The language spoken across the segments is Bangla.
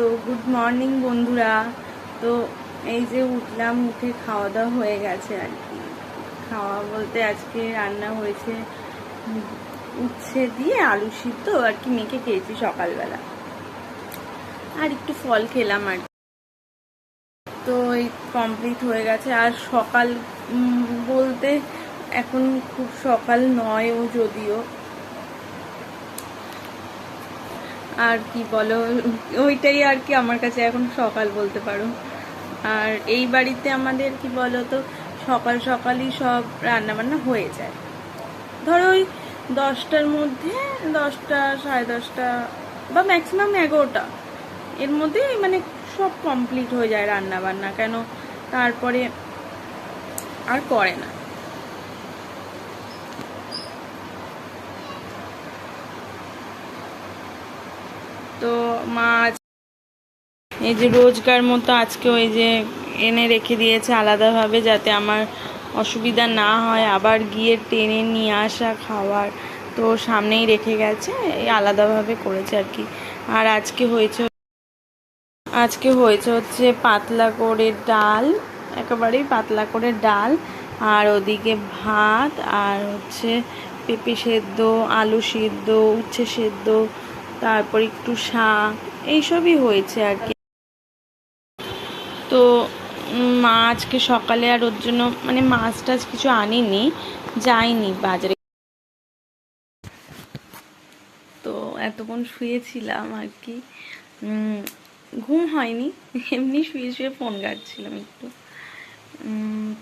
তো গুড মর্নিং বন্ধুরা। তো এই যে উঠলাম, উঠে খাওয়া দাওয়া হয়ে গেছে আর কি। খাওয়া বলতে আজকে রান্না হয়েছে, উচ্ছে দিয়ে আলু সিদ্ধ আর কি মেখে খেয়েছি সকালবেলা। আর একটু ফল খেলাম আর। তো এই কমপ্লিট হয়ে গেছে। আর সকাল বলতে এখন খুব সকাল নয়ও যদিও। আর কি বলো, ওইটাই আর কি আমার কাছে এখন সকাল বলতে পারো। আর এই বাড়িতে আমাদের কি বলো তো সকাল সকালই সব রান্না বান্না হয়ে যায়। ধরো ওই দশটার মধ্যে দশটা, সাড়ে দশটা বা ম্যাক্সিমাম এগারোটা। এর মধ্যে মানে সব কমপ্লিট হয়ে যায় রান্না বান্না কেন তারপরে আর করে না। তো মা এই যে রোজকার মতো আজকে ওই যে এনে রেখে দিয়েছে আলাদাভাবে যাতে আমার অসুবিধা না হয়। আবার গিয়ে টেনে নিয়ে আসা খাওয়ার তো সামনেই রেখে গেছে, এই আলাদাভাবে করেছে আর কি। আর আজকে হয়েছে আজকে হয়েছে হচ্ছে পাতলা করে ডাল, একেবারেই পাতলা করে ডাল। আর ওদিকে ভাত, আর হচ্ছে পেঁপে সেদ্ধ, আলু সেদ্ধ, উচ্ছে সেদ্ধ তারপর একটু শাক এইসবই হয়েছে আর কি। তো মা আজকে সকালে আর ওর জন্য মানে মাছ টাছ কিছু আনিনি, যায়নি বাজারে। তো এতক্ষণ শুয়েছিলাম আর কি। ঘুম হয়নি, এমনি শুয়ে শুয়ে ফোন ঘাটছিলাম একটু।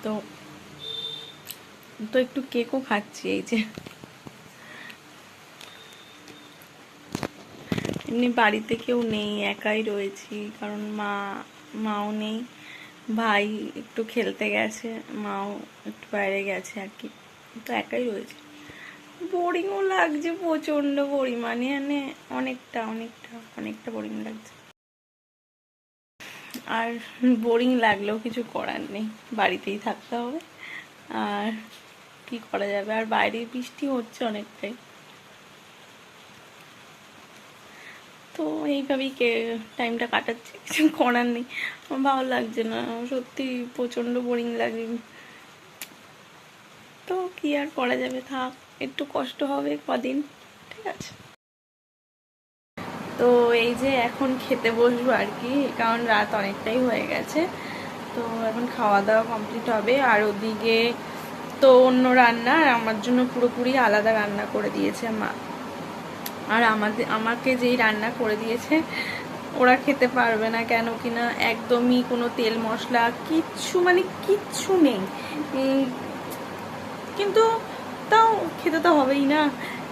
তো তো একটু কেকও খাচ্ছি এই যে। এমনি বাড়িতে কেউ নেই, একাই রয়েছি, কারণ মা, মাও নেই, ভাই একটু খেলতে গেছে, মাও একটু বাইরে গেছে আর কি, তো একাই রয়েছে। বোরিংও লাগছে প্রচণ্ড পরিমাণে মানে অনেকটা অনেকটা অনেকটা বোরিং লাগছে। আর বোরিং লাগলেও কিছু করার নেই, বাড়িতেই থাকতে হবে, আর কি করা যাবে? আর বাইরে বৃষ্টি হচ্ছে অনেকটাই। তো এইভাবেই কে টাইমটা কাটাচ্ছি, কিছু করার নেই। আমার ভালো লাগছে না সত্যি প্রচণ্ড বোরিং লাগে। তো কি আর করা যাবে, থাক, একটু কষ্ট হবে কদিন, ঠিক আছে। তো এই যে এখন খেতে বসবো আর কি কারণ রাত অনেকটাই হয়ে গেছে। তো এখন খাওয়া দাওয়া কমপ্লিট হবে, আর ওদিকে তো অন্য রান্না, আর আমার জন্য পুরোপুরি আলাদা রান্না করে দিয়েছে মা। আর আমাদের, আমাকে যেই রান্না করে দিয়েছে, ওরা খেতে পারবে না কেন কিনা, একদমই কোনো তেল মশলা, কিচ্ছু মানে কিচ্ছু নেই। কিন্তু তাও খেতে তো হবেই না,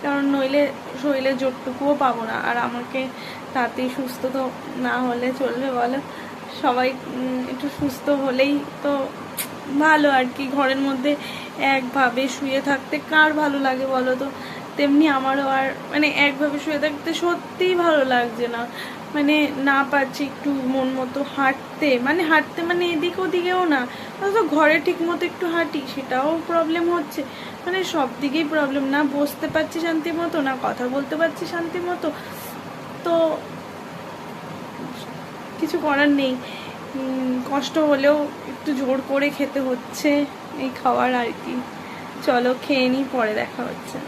কারণ নইলে শরীরে জোরটুকুও পাবো না। আর আমাকে তাতেই সুস্থ তো না হলে চলবে, বলো? সবাই একটু সুস্থ হলেই তো ভালো আর কি। ঘরের মধ্যে একভাবে শুয়ে থাকতে কার ভালো লাগে বলো তো? তেমনি আমারও আর মানে একভাবে শুয়ে থাকতে সত্যিই ভালো লাগছে না। মানে না পাচ্ছি একটু মন মতো হাঁটতে। মানে হাঁটতে মানে এদিক ওদিকেও না। অথচ ঘরে ঠিক মতো একটু হাঁটি, সেটাও প্রবলেম হচ্ছে। মানে সব দিকেই প্রবলেম না। বসতে পারছি শান্তি মতো না, কথা বলতে পারছি শান্তি মতো। তো কিছু করার নেই। কষ্ট হলেও একটু জোর করে খেতে হচ্ছে এই খাওয়ার আর কি। চলো খেয়ে নিই, পরে দেখা হচ্ছে।